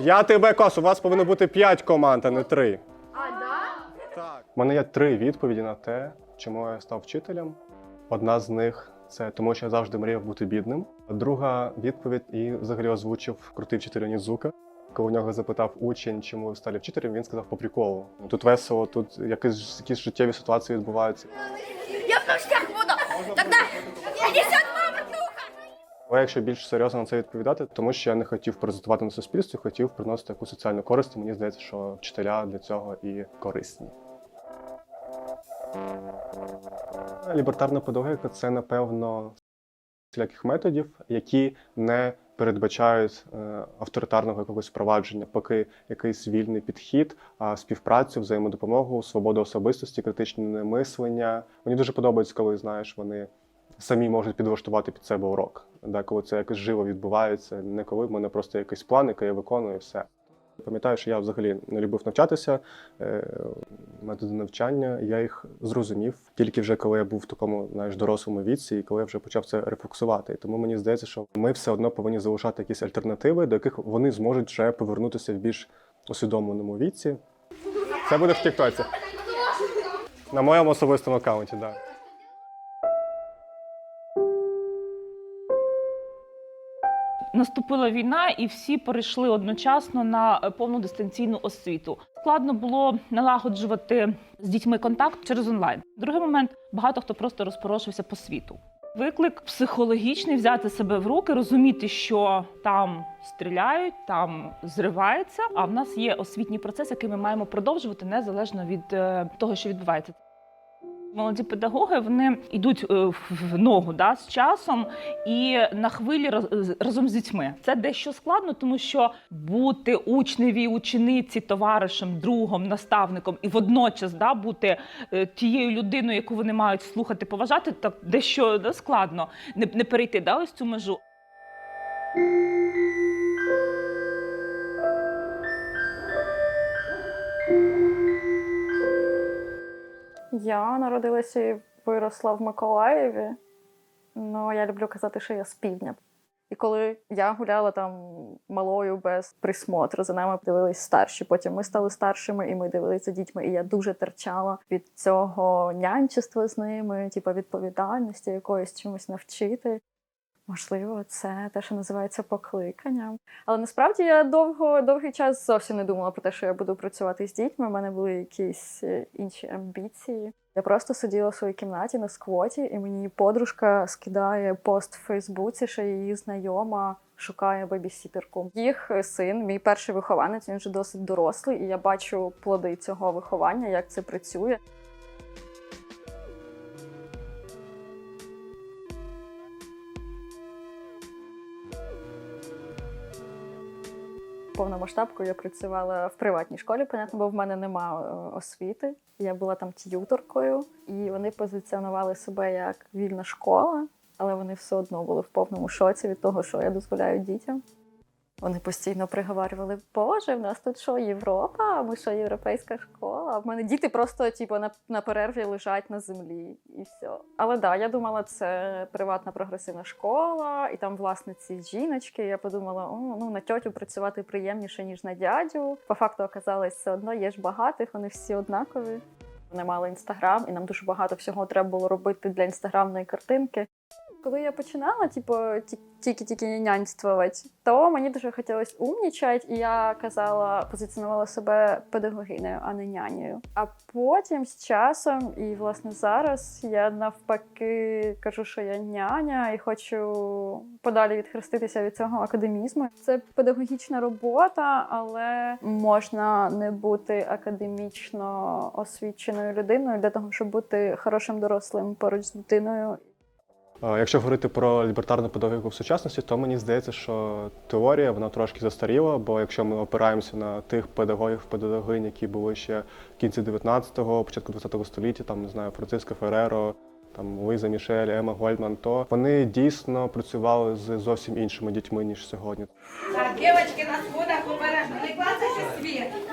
Я тебе кос, у вас повинно бути 5 команд, а не 3. А, да? Так. У мене є три відповіді на те, чому я став вчителем. Одна з них це тому, що я завжди мріяв бути бідним. Друга відповідь і взагалі озвучив крутий вчитель Нізука. Коли у нього запитав учень, чому ви стали вчителем, він сказав по приколу. Тут весело, тут якісь, якісь життєві ситуації відбуваються. Я в ночлег буду. Тогда Але якщо більш серйозно на це відповідати, тому що я не хотів презентувати на суспільстві, хотів приносити якусь соціальну користь. Мені здається, що вчителя для цього і корисні. Лібертарна педагогіка це, напевно, всіляких методів, які не передбачають е, авторитарного якогось впровадження, поки якийсь вільний підхід, а співпрацю, взаємодопомогу, свободу особистості, критичне мислення. Мені дуже подобається, коли знаєш, вони самі можуть підлаштувати під себе урок. Да, коли це якось живо відбувається, не коли в мене просто якийсь план, який я виконую, і все. Пам'ятаю, що я взагалі не любив навчатися, е, методи навчання, я їх зрозумів тільки вже коли я був в такому знаєш, дорослому віці, і коли я вже почав це рефлексувати. Тому мені здається, що ми все одно повинні залишати якісь альтернативи, до яких вони зможуть вже повернутися в більш усвідомленому віці. Це буде в Тіктоці. На моєму особистому аккаунті. Да. Наступила війна, і всі перейшли одночасно на е, повну дистанційну освіту. Складно було налагоджувати з дітьми контакт через онлайн. Другий момент багато хто просто розпорошився по світу. Виклик психологічний взяти себе в руки, розуміти, що там стріляють, там зривається. А в нас є освітній процес, який ми маємо продовжувати незалежно від е, того, що відбувається. Молоді педагоги вони йдуть е, в ногу да, з часом і на хвилі разом з дітьми. Це дещо складно, тому що бути учневі, учениці, товаришем, другом, наставником і водночас да, бути е, тією людиною, яку вони мають слухати, поважати, так дещо да, складно не, не перейти да, ось цю межу. Я народилася і виросла в Миколаєві. Ну, я люблю казати, що я з півдня. І коли я гуляла там малою без присмотру, за нами дивились старші. Потім ми стали старшими і ми дивилися дітьми. І я дуже терчала від цього нянчества з ними, типу відповідальності, якоїсь чимось навчити. Можливо, це те, що називається покликанням. Але насправді я довго довгий час зовсім не думала про те, що я буду працювати з дітьми. У мене були якісь е, інші амбіції. Я просто сиділа в своїй кімнаті на сквоті, і мені подружка скидає пост в Фейсбуці, що її знайома шукає бебісітерку. Їх син, мій перший вихованець, він вже досить дорослий, і я бачу плоди цього виховання, як це працює. Повномасштабкою я працювала в приватній школі, понятно, бо в мене нема е, освіти. Я була там т'юторкою, і вони позиціонували себе як вільна школа, але вони все одно були в повному шоці від того, що я дозволяю дітям. Вони постійно приговорювали, Боже, в нас тут що, Європа? Ми що, європейська школа? В мене діти просто типу, на, на перерві лежать на землі і все. Але да, я думала, це приватна прогресивна школа, і там власниці жіночки. Я подумала, о, ну на тьотю працювати приємніше, ніж на дядю. По факту оказалось все одно, є ж багатих, вони всі однакові. Вони мали інстаграм, і нам дуже багато всього треба було робити для інстаграмної картинки. Коли я починала, типу, ті- тільки-тільки няньствувати, то мені дуже хотілося умнічати, і я казала, позиціонувала себе педагогинею, а не нянею. А потім з часом, і власне зараз я навпаки кажу, що я няня і хочу подалі відхреститися від цього академізму. Це педагогічна робота, але можна не бути академічно освіченою людиною для того, щоб бути хорошим дорослим поруч з дитиною. Е, Якщо говорити про лібертарну педагогіку в сучасності, то мені здається, що теорія вона трошки застаріла, бо якщо ми опираємося на тих педагогів, педагогинь, які були ще в кінці 19-го, початку 20-го століття, там не знаю, Франциско Фереро, там Луїза Мішель, Ема Гольдман, то вони дійсно працювали з зовсім іншими дітьми ніж сьогодні. Так, дівчатки на сходах обережно, не клацайте світ.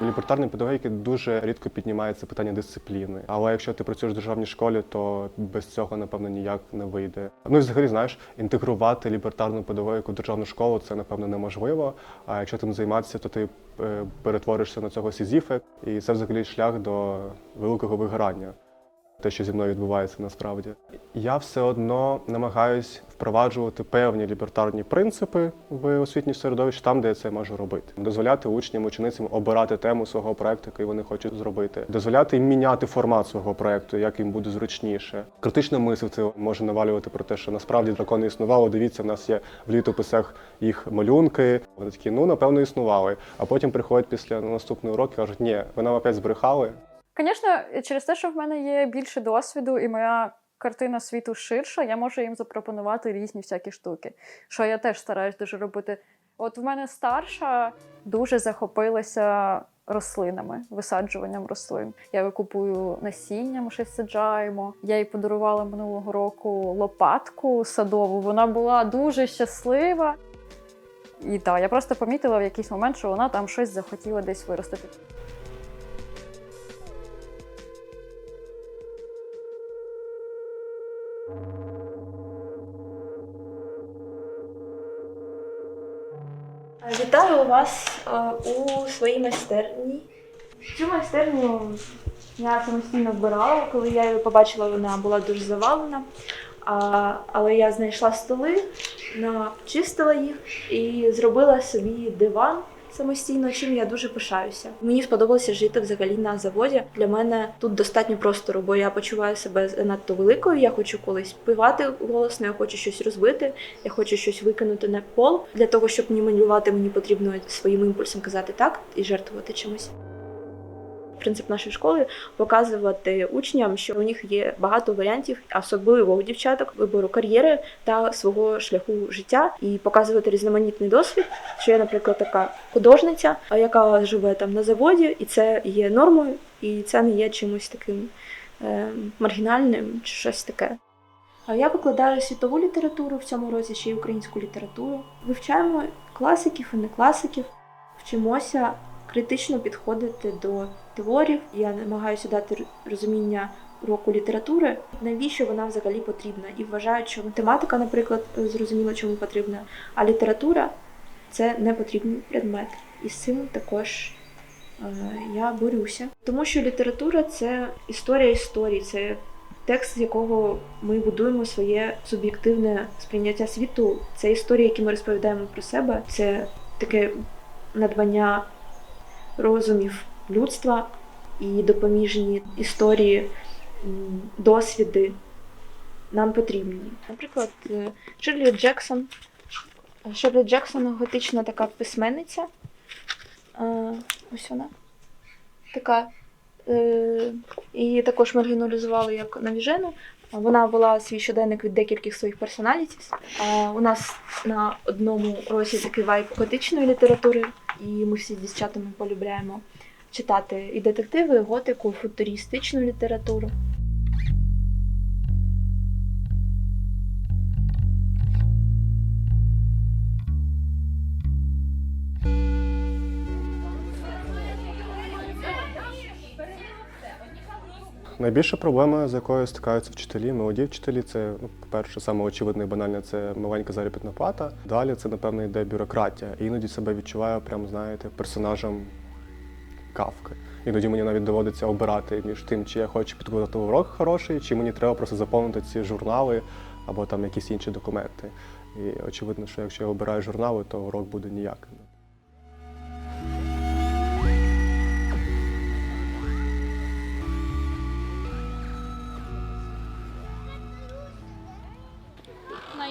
У лібертарної педагогіки дуже рідко піднімається питання дисципліни. Але якщо ти працюєш в державній школі, то без цього напевно ніяк не вийде. Ну і взагалі, знаєш, інтегрувати лібертарну педагогіку в державну школу це напевно неможливо. А якщо тим займатися, то ти е, перетворишся на цього сізіфа, і це взагалі шлях до великого вигорання. Те, що зі мною відбувається насправді, я все одно намагаюсь впроваджувати певні лібертарні принципи в освітнє середовище там, де я це можу робити. Дозволяти учням, ученицям обирати тему свого проекту, який вони хочуть зробити, дозволяти їм міняти формат свого проекту, як їм буде зручніше. Критичне мислити може навалювати про те, що насправді дракони існували. Дивіться, в нас є в літописах їх малюнки. Вони такі, ну напевно, існували. А потім приходять після наступного уроку і кажуть, ні, ви нам опять збрехали. Звісно, через те, що в мене є більше досвіду і моя картина світу ширша, я можу їм запропонувати різні всякі штуки, що я теж стараюсь дуже робити. От в мене старша дуже захопилася рослинами, висаджуванням рослин. Я викупую насіння, ми щось саджаємо. Я їй подарувала минулого року лопатку садову. Вона була дуже щаслива. І так, я просто помітила в якийсь момент, що вона там щось захотіла десь виростити. Вітаю вас е, у своїй майстерні. Цю майстерню я самостійно вбирала. Коли я її побачила, вона була дуже завалена. Але я знайшла столи, начистила їх і зробила собі диван самостійно, чим я дуже пишаюся. Мені сподобалося жити взагалі на заводі. Для мене тут достатньо простору, бо я почуваю себе занадто великою. Я хочу колись співати голосно, я хочу щось розбити, я хочу щось викинути на пол. Для того, щоб мені малювати, мені потрібно своїм імпульсом казати так і жертвувати чимось. Принцип нашої школи показувати учням, що у них є багато варіантів, особливо у дівчаток, вибору кар'єри та свого шляху життя, і показувати різноманітний досвід. Що я, наприклад, така художниця, яка живе там на заводі, і це є нормою, і це не є чимось таким е, маргінальним чи щось таке. А я викладаю світову літературу в цьому році ще й українську літературу. Вивчаємо класиків і не класиків, вчимося критично підходити до творів. Я намагаюся дати розуміння уроку літератури, навіщо вона взагалі потрібна. І вважаю, що математика, наприклад, зрозуміла, чому потрібна, а література це не потрібний предмет. І з цим також е, я борюся. Тому що література це історія історії, це текст, з якого ми будуємо своє суб'єктивне сприйняття світу. Це історії, які ми розповідаємо про себе. Це таке надбання розумів людства і допоміжні історії, досвіди нам потрібні. Наприклад, е, Ширлі Джексон. Ширлі Джексон готична така письменниця. Е, Ось вона. Така. Е, Її також маргіналізували як навіжену. Вона була свій щоденник від декількох своїх персоналітів. У нас на одному році такий вайб готичної літератури, і ми всі з дівчатами полюбляємо читати і детективи, і готику, і футуристичну літературу. Найбільша проблема, з якою стикаються вчителі, молоді вчителі, це ну, по-перше, саме очевидне і банальне це маленька заробітна плата. Далі це, напевно, йде бюрократія. І іноді себе відчуваю, прям знаєте, персонажем кавки. Іноді мені навіть доводиться обирати між тим, чи я хочу підготувати урок хороший, чи мені треба просто заповнити ці журнали або там якісь інші документи. І очевидно, що якщо я обираю журнали, то урок буде ніяким.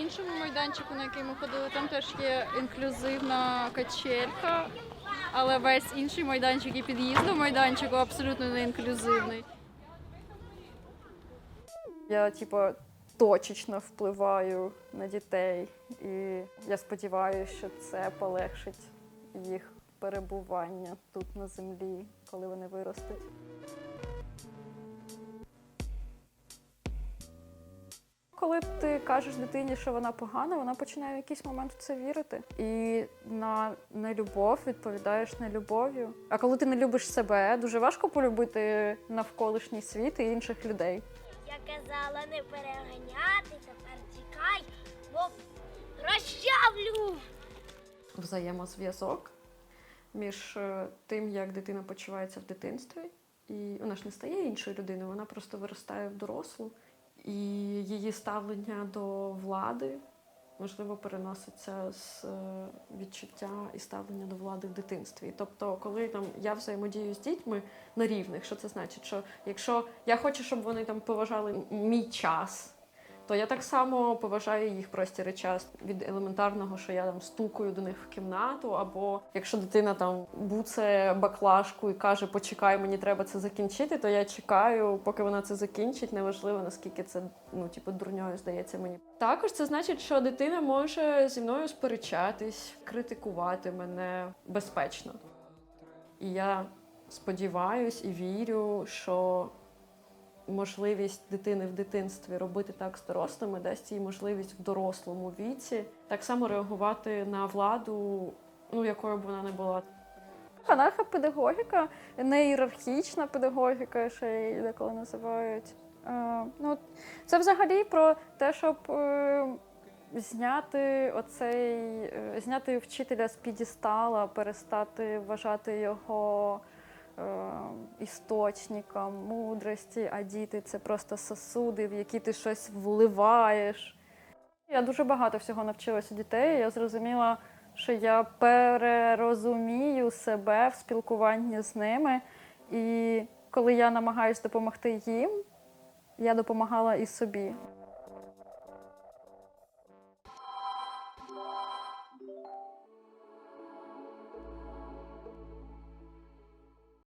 Іншому майданчику, на який ми ходили, там теж є інклюзивна качелька, але весь інший майданчик і під'їзд до майданчику абсолютно не інклюзивний. Я, типу, точечно впливаю на дітей, і я сподіваюся, що це полегшить їх перебування тут на землі, коли вони виростуть. Коли ти кажеш дитині, що вона погана, вона починає в якийсь момент в це вірити. І на нелюбов відповідаєш нелюбов'ю. А коли ти не любиш себе, дуже важко полюбити навколишній світ і інших людей. Я казала не переганяти, тепер тікай, бо розчавлю. Взаємозв'язок між е, тим, як дитина почувається в дитинстві, і вона ж не стає іншою людиною, вона просто виростає в дорослу, і її ставлення до влади можливо переноситься з е, відчуття і ставлення до влади в дитинстві. Тобто, коли там я взаємодію з дітьми на рівних, що це значить? Що якщо я хочу, щоб вони там поважали мій час. То я так само поважаю їх простір і час від елементарного, що я там стукаю до них в кімнату, або якщо дитина там буце баклажку і каже, почекай, мені треба це закінчити, то я чекаю, поки вона це закінчить. Неважливо наскільки це ну, типу, дурньою здається мені. Також це значить, що дитина може зі мною сперечатись, критикувати мене безпечно. І я сподіваюсь і вірю, що можливість дитини в дитинстві робити так з дорослими дасть їй можливість в дорослому віці так само реагувати на владу, ну якою б вона не була. Анархопедагогіка, не ієрархічна педагогіка, ще її деколи називають. Е, ну, це взагалі про те, щоб е, зняти оцей, е, зняти вчителя з підістала, перестати вважати його істочником мудрості, а діти це просто сосуди, в які ти щось вливаєш. Я дуже багато всього навчилася дітей. Я зрозуміла, що я перерозумію себе в спілкуванні з ними. І коли я намагаюся допомогти їм, я допомагала і собі.